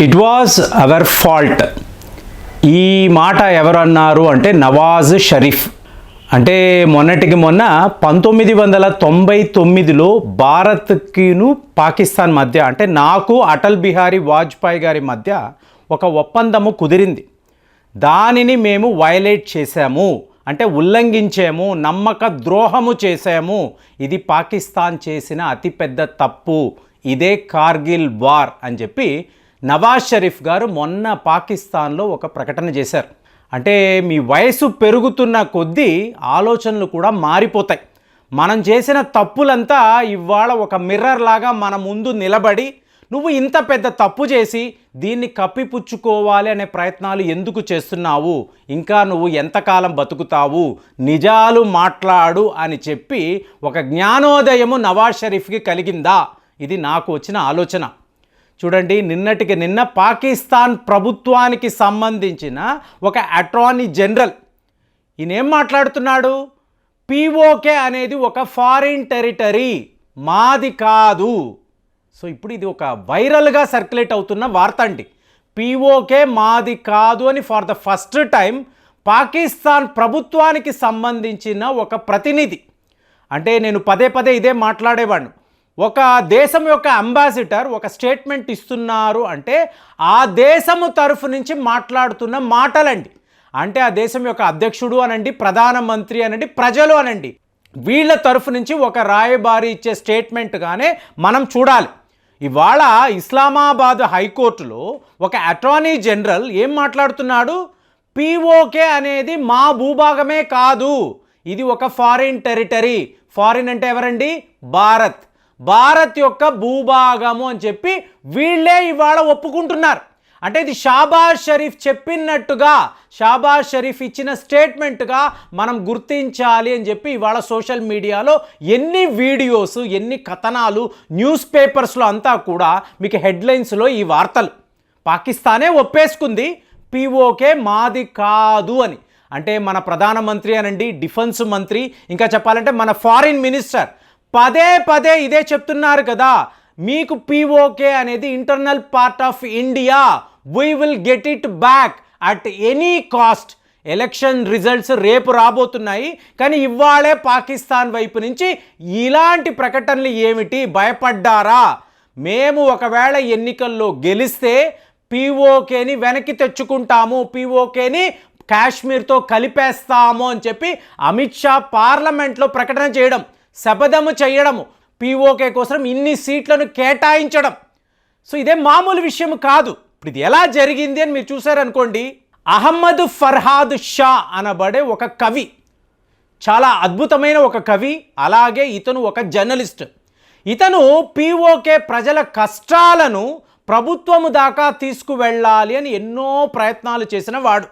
It was our fault ఈ మాట ఎవరు అన్నారు అంటే నవాజ్ షరీఫ్. అంటే మొన్నటికి మొన్న పంతొమ్మిది వందల తొంభై తొమ్మిదిలో భారత్కిను పాకిస్తాన్ మధ్య అంటే నాకు అటల్ బిహారీ వాజ్పేయి గారి మధ్య ఒక ఒప్పందము కుదిరింది. దానిని మేము వయలేట్ చేశాము. అంటే ఉల్లంఘించాము నమ్మక ద్రోహము చేశాము. ఇది పాకిస్తాన్ చేసిన అతిపెద్ద తప్పు. ఇదే కార్గిల్ వార్ అని చెప్పి నవాజ్ షరీఫ్ గారు మొన్న పాకిస్తాన్లో ఒక ప్రకటన చేశారు. అంటే మీ వయసు పెరుగుతున్న కొద్దీ ఆలోచనలు కూడా మారిపోతాయి. మనం చేసిన తప్పులంతా ఇవాళ ఒక మిర్రర్ లాగా మన ముందు నిలబడి నువ్వు ఇంత పెద్ద తప్పు చేసి దీన్ని కప్పిపుచ్చుకోవాలి అనే ప్రయత్నాలు ఎందుకు చేస్తున్నావు? ఇంకా నువ్వు ఎంతకాలం బతుకుతావు? నిజాలు మాట్లాడు అని చెప్పి ఒక జ్ఞానోదయము నవాజ్ షరీఫ్కి కలిగిందా? ఇది నాకు వచ్చిన ఆలోచన. చూడండి నిన్నటికి నిన్న పాకిస్తాన్ ప్రభుత్వానికి సంబంధించిన ఒక అటార్నీ జనరల్ ఈయనేం మాట్లాడుతున్నాడు? పీఓకే అనేది ఒక ఫారిన్ టెరిటరీ. మాది కాదు. సో ఇప్పుడు ఇది ఒక వైరల్గా సర్క్యులేట్ అవుతున్న వార్త అండి. పీఓకే మాది కాదు అని for the first time Pakistan ప్రభుత్వానికి సంబంధించిన ఒక ప్రతినిధి. అంటే నేను పదే పదే ఇదే మాట్లాడేవాడిని. ఒక దేశం యొక్క అంబాసిడర్ ఒక స్టేట్మెంట్ ఇస్తున్నారు అంటే ఆ దేశము తరఫు నుంచి మాట్లాడుతున్న మాటలండి. అంటే ఆ దేశం యొక్క అధ్యక్షుడు అనండి ప్రధానమంత్రి అనండి ప్రజలు అనండి. వీళ్ళ తరఫు నుంచి ఒక రాయబారి ఇచ్చే స్టేట్మెంట్గానే మనం చూడాలి. ఇవాళ ఇస్లామాబాద్ హైకోర్టులో ఒక అటార్నీ జనరల్ ఏం మాట్లాడుతున్నాడు? పీఓకే అనేది మా భూభాగమే కాదు. ఇది ఒక ఫారిన్ టెరిటరీ. ఫారిన్ అంటే ఎవరండి? భారత్. భారత్ యొక్క భూభాగము అని చెప్పి వీళ్ళే ఇవాళ ఒప్పుకుంటున్నారు. అంటే ఇది షాబాజ్ షరీఫ్ చెప్పినట్టుగా షాబాజ్ షరీఫ్ ఇచ్చిన స్టేట్మెంట్గా మనం గుర్తించాలి అని చెప్పి ఇవాళ సోషల్ మీడియాలో ఎన్ని వీడియోస్ ఎన్ని కథనాలు న్యూస్ పేపర్స్లో అంతా కూడా మీకు హెడ్లైన్స్లో ఈ వార్తలు. పాకిస్తానే ఒప్పేసుకుంది పిఓకే మాది కాదు అని. అంటే మన ప్రధానమంత్రి అనండి డిఫెన్స్ మంత్రి. ఇంకా చెప్పాలంటే మన ఫారిన్ మినిస్టర్ పదే పదే ఇదే చెప్తున్నారు కదా మీకు పీఓకే అనేది internal part of India we will get it back at any cost election results రేపు రాబోతున్నాయి కానీ ఇవాళే పాకిస్తాన్ వైపు నుంచి ఇలాంటి ప్రకటనలు ఏమిటి భయపడ్డారా? మేము ఒకవేళ ఎన్నికల్లో గెలిస్తే పీఓకేని వెనక్కి తెచ్చుకుంటాము పీఓకేని కాశ్మీర్తో కలిపేస్తాము అని చెప్పి అమిత్ షా పార్లమెంట్లో ప్రకటన చేయడం. శపథము చేయడము పీఓకే కోసం ఇన్ని సీట్లను కేటాయించడం. సో ఇదే మామూలు విషయం కాదు. ఇప్పుడు ఇది ఎలా జరిగింది అని మీరు చూసారనుకోండి అహమ్మద్ ఫర్హాద్ షా అనబడే ఒక కవి చాలా అద్భుతమైన ఒక కవి అలాగే ఇతను ఒక జర్నలిస్ట్. ఇతను పీఓకే ప్రజల కష్టాలను ప్రభుత్వము దాకా తీసుకువెళ్ళాలి అని ఎన్నో ప్రయత్నాలు చేసిన వాడు.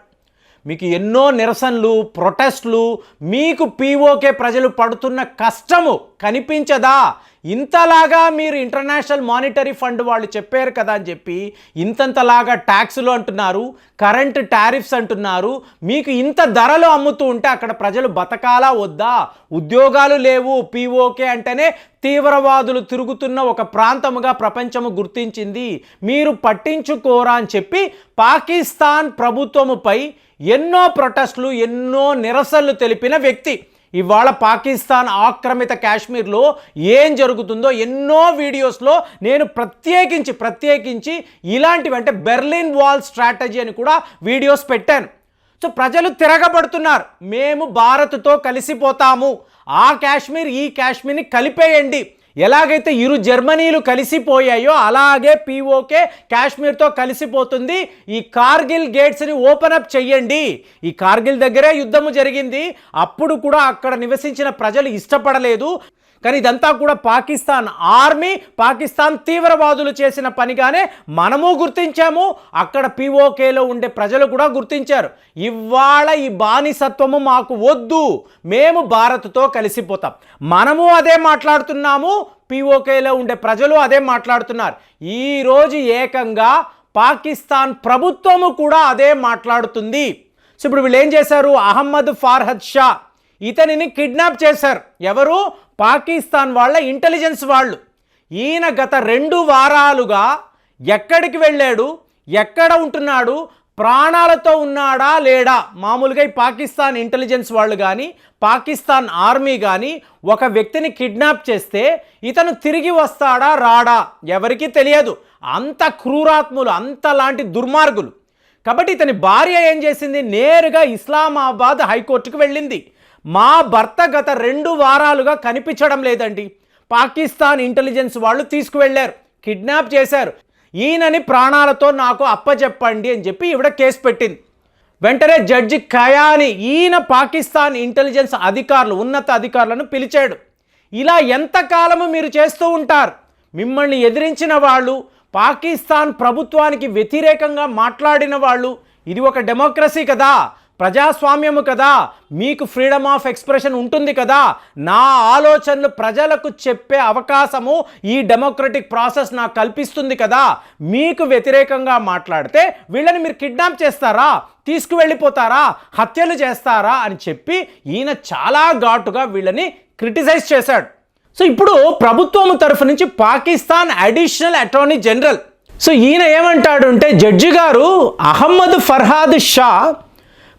మీకు ఎన్నో నిరసనలు ప్రొటెస్ట్లు మీకు పీఓకే ప్రజలు పడుతున్న కష్టము. కనిపించదా? ఇంతలాగా మీరు ఇంటర్నేషనల్ మానిటరీ ఫండ్ వాళ్ళు చెప్పారు కదా అని చెప్పి ఇంతంతలాగా ట్యాక్సులు అంటున్నారు కరెంట్ టారిఫ్స్ అంటున్నారు మీకు ఇంత ధరలు అమ్ముతూ ఉంటే అక్కడ ప్రజలు బతకాలా వద్దా? ఉద్యోగాలు లేవు పీఓకే అంటేనే తీవ్రవాదులు తిరుగుతున్న ఒక ప్రాంతముగా ప్రపంచము గుర్తించింది. మీరు పట్టించుకోరా అని చెప్పి పాకిస్తాన్ ప్రభుత్వముపై ఎన్నో ప్రొటెస్ట్లు ఎన్నో నిరసనలు తెలిపిన వ్యక్తి. ఇవాళ పాకిస్తాన్ ఆక్రమిత కాశ్మీర్లో ఏం జరుగుతుందో ఎన్నో వీడియోస్లో నేను ప్రత్యేకించి ప్రత్యేకించి ఇలాంటివి అంటే బెర్లిన్ వాల్ స్ట్రాటజీ అని కూడా వీడియోస్ పెట్టాను. సో ప్రజలు తిరగబడుతున్నారు. మేము భారత్తో కలిసిపోతాము. ఆ కాశ్మీర్ ఈ కాశ్మీర్ని కలిపేయండి. ఎలాగైతే ఇరు జర్మనీలు కలిసిపోయాయో అలాగే పీఓకే కాశ్మీర్తో కలిసిపోతుంది. ఈ కార్గిల్ గేట్స్ని ఓపెన్ అప్ చెయ్యండి. ఈ కార్గిల్ దగ్గరే యుద్ధము జరిగింది. అప్పుడు కూడా అక్కడ నివసించిన ప్రజలు ఇష్టపడలేదు. కానీ ఇదంతా కూడా పాకిస్తాన్ ఆర్మీ పాకిస్తాన్ తీవ్రవాదులు చేసిన పనిగానే మనము గుర్తించాము అక్కడ పీఓకేలో ఉండే ప్రజలు కూడా గుర్తించారు. ఇవాళ ఈ బానిసత్వము మాకు వద్దు మేము భారత్తో కలిసిపోతాం. మనము అదే మాట్లాడుతున్నాము పీఓకేలో ఉండే ప్రజలు అదే మాట్లాడుతున్నారు. ఈరోజు ఏకంగా పాకిస్తాన్ ప్రభుత్వము కూడా అదే మాట్లాడుతుంది. సో ఇప్పుడు వీళ్ళు ఏం చేశారు? అహ్మద్ ఫార్హద్ షా ఇతనిని కిడ్నాప్ చేశారు. ఎవరు? పాకిస్తాన్ వాళ్ళ ఇంటెలిజెన్స్ వాళ్ళు. ఈయన గత రెండు వారాలుగా ఎక్కడికి వెళ్ళాడు? ఎక్కడ ఉంటున్నాడు? ప్రాణాలతో ఉన్నాడా? లేడా? మామూలుగా ఈ పాకిస్తాన్ ఇంటెలిజెన్స్ వాళ్ళు కానీ పాకిస్తాన్ ఆర్మీ కానీ ఒక వ్యక్తిని కిడ్నాప్ చేస్తే ఇతను తిరిగి వస్తాడా? రాడా? ఎవరికీ తెలియదు. అంత క్రూరాత్ములు అంత లాంటి దుర్మార్గులు. కాబట్టి ఇతని భార్య ఏం చేసింది? నేరుగా ఇస్లామాబాద్ హైకోర్టుకు వెళ్ళింది. మా భర్త గత రెండు వారాలుగా కనిపించడం లేదండి. పాకిస్తాన్ ఇంటెలిజెన్స్ వాళ్ళు తీసుకువెళ్ళారు కిడ్నాప్ చేశారు. ఈయనని ప్రాణాలతో నాకు అప్పచెప్పండి అని చెప్పి ఇవిడ కేసు పెట్టింది. వెంటనే జడ్జి ఖయాని ఈయన పాకిస్తాన్ ఇంటెలిజెన్స్ అధికారులు ఉన్నత అధికారులను పిలిచాడు. ఇలా ఎంతకాలము మీరు చేస్తూ ఉంటారు? మిమ్మల్ని ఎదిరించిన వాళ్ళు పాకిస్తాన్ ప్రభుత్వానికి వ్యతిరేకంగా మాట్లాడిన వాళ్ళు ఇది ఒక డెమోక్రసీ కదా? ప్రజాస్వామ్యము కదా. మీకు ఫ్రీడమ్ ఆఫ్ ఎక్స్ప్రెషన్ ఉంటుంది కదా. నా ఆలోచనలు ప్రజలకు చెప్పే అవకాశము ఈ డెమోక్రటిక్ ప్రాసెస్ నాకు కల్పిస్తుంది కదా. మీకు వ్యతిరేకంగా మాట్లాడితే వీళ్ళని మీరు కిడ్నాప్ చేస్తారా? తీసుకువెళ్ళిపోతారా? హత్యలు చేస్తారా? అని చెప్పి ఈయన చాలా ఘాటుగా వీళ్ళని క్రిటిసైజ్ చేశాడు. సో ఇప్పుడు ప్రభుత్వం తరఫు నుంచి Pakistan additional attorney general so ఈయన ఏమంటాడు అంటే జడ్జి గారు అహమ్మద్ ఫర్హాద్ షా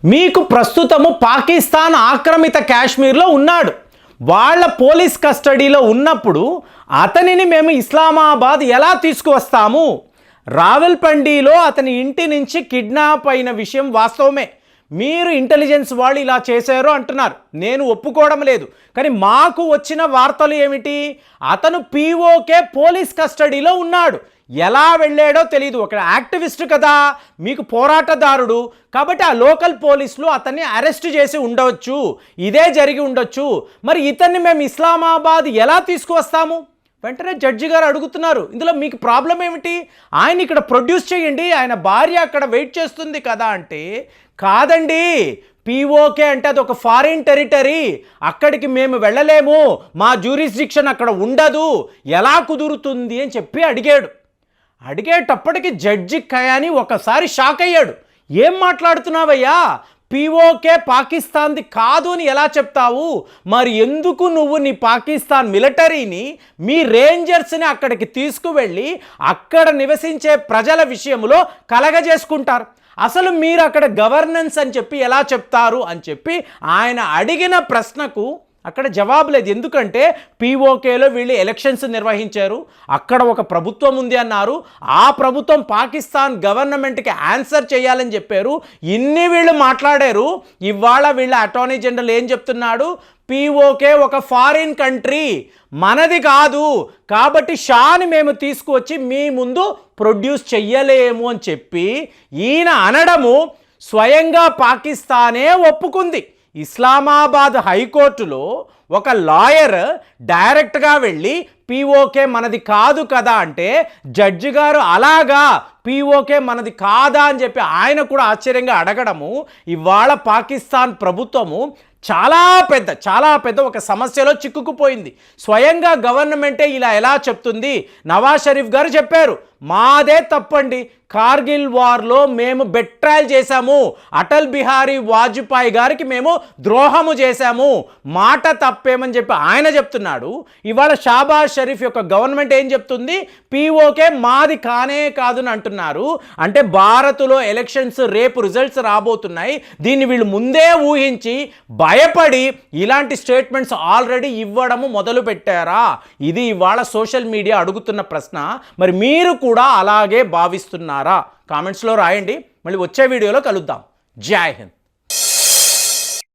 మీకు ప్రస్తుతము పాకిస్తాన్ ఆక్రమిత కాశ్మీర్లో ఉన్నాడు. వాళ్ళ పోలీస్ కస్టడీలో ఉన్నప్పుడు అతనిని మేము ఇస్లామాబాద్ ఎలా తీసుకువస్తాము? రావెల్పండిలో అతని ఇంటి నుంచి కిడ్నాప్ అయిన విషయం వాస్తవమే. మీరు ఇంటెలిజెన్స్ వాళ్ళు ఇలా చేశారు అంటున్నారు. నేను ఒప్పుకోవడం లేదు. కానీ మాకు వచ్చిన వార్తలు ఏమిటి? అతను పీఓకే పోలీస్ కస్టడీలో ఉన్నాడు. ఎలా వెళ్ళాడో తెలియదు ఒక యాక్టివిస్ట్ కదా. మీకు పోరాటదారుడు. కాబట్టి ఆ లోకల్ పోలీసులు అతన్ని అరెస్ట్ చేసి ఉండవచ్చు ఇదే జరిగి ఉండొచ్చు. మరి ఇతన్ని మేము ఇస్లామాబాద్ ఎలా తీసుకువస్తాము? వెంటనే జడ్జి గారు అడుగుతున్నారు. ఇందులో మీకు ప్రాబ్లం ఏమిటి? ఆయన ఇక్కడ ప్రొడ్యూస్ చేయండి ఆయన భార్య అక్కడ వెయిట్ చేస్తుంది కదా అంటే కాదండి. పీఓకే అంటే అది ఒక ఫారిన్ టెరిటరీ. అక్కడికి మేము వెళ్ళలేము. మా జ్యూరిస్డిక్షన్ అక్కడ ఉండదు. ఎలా కుదురుతుంది అని చెప్పి అడిగాడు. అడిగేటప్పటికి జడ్జి కయాని ఒకసారి షాక్ అయ్యాడు. ఏం మాట్లాడుతున్నావయ్యా? పీఓకే పాకిస్తాన్ది కాదు అని ఎలా చెప్తావు? మరి ఎందుకు నువ్వు నీ పాకిస్తాన్ మిలిటరీని మీ రేంజర్స్ని అక్కడికి తీసుకువెళ్ళి అక్కడ నివసించే ప్రజల విషయంలో కలగజేసుకుంటారు? అసలు మీరు అక్కడ గవర్నెన్స్ అని చెప్పి ఎలా చెప్తారు అని చెప్పి ఆయన అడిగిన ప్రశ్నకు అక్కడ జవాబు లేదు. ఎందుకంటే పీఓకేలో వీళ్ళు ఎలక్షన్స్ నిర్వహించారు. అక్కడ ఒక ప్రభుత్వం ఉంది అన్నారు. ఆ ప్రభుత్వం పాకిస్తాన్ గవర్నమెంట్కి ఆన్సర్ చేయాలని చెప్పారు. ఇన్ని వీళ్ళు మాట్లాడారు. ఇవాళ వీళ్ళ అటార్నీ జనరల్ ఏం చెప్తున్నాడు? పీఓకే ఒక ఫారిన్ కంట్రీ మనది కాదు. కాబట్టి షాని మేము తీసుకువచ్చి మీ ముందు ప్రొడ్యూస్ చెయ్యలేము అని చెప్పి ఈయన అనడము స్వయంగా పాకిస్తానే ఒప్పుకుంది. ఇస్లామాబాద్ హైకోర్టులో ఒక లాయర్ డైరెక్ట్గా వెళ్ళి పీఓకే మనది కాదు కదా అంటే జడ్జి గారు అలాగా పీఓకే మనది కాదా అని చెప్పి ఆయన కూడా ఆశ్చర్యంగా అడగడము ఇవాళ పాకిస్తాన్ ప్రభుత్వము చాలా పెద్ద చాలా పెద్ద ఒక సమస్యలో చిక్కుకుపోయింది. స్వయంగా గవర్నమెంటే ఇలా ఎలా చెప్తుంది? నవాజ్ షరీఫ్ గారు చెప్పారు మాదే తప్పండి. కార్గిల్ వార్లో మేము బెట్రాయల్ చేశాము. అటల్ బిహారీ వాజ్పేయి గారికి మేము ద్రోహము చేశాము. మాట తప్పేమని చెప్పి ఆయన చెప్తున్నాడు. ఇవాళ షాబాజ్ షరీఫ్ యొక్క గవర్నమెంట్ ఏం చెప్తుంది? పీఓకే మాది కానే కాదు అని అంటున్నారు. అంటే భారత్లో ఎలక్షన్స్ రేపు రిజల్ట్స్ రాబోతున్నాయి. దీన్ని వీళ్ళు ముందే ఊహించి భయపడి ఇలాంటి స్టేట్మెంట్స్ ఆల్రెడీ ఇవ్వడము మొదలు పెట్టారా ఇది ఇవాళ సోషల్ మీడియా అడుగుతున్న ప్రశ్న. మరి మీరు కూడా అలాగే భావిస్తున్నారా? కామెంట్స్లో రాయండి. మళ్ళీ వచ్చే వీడియోలో కలుద్దాం. జై హింద్.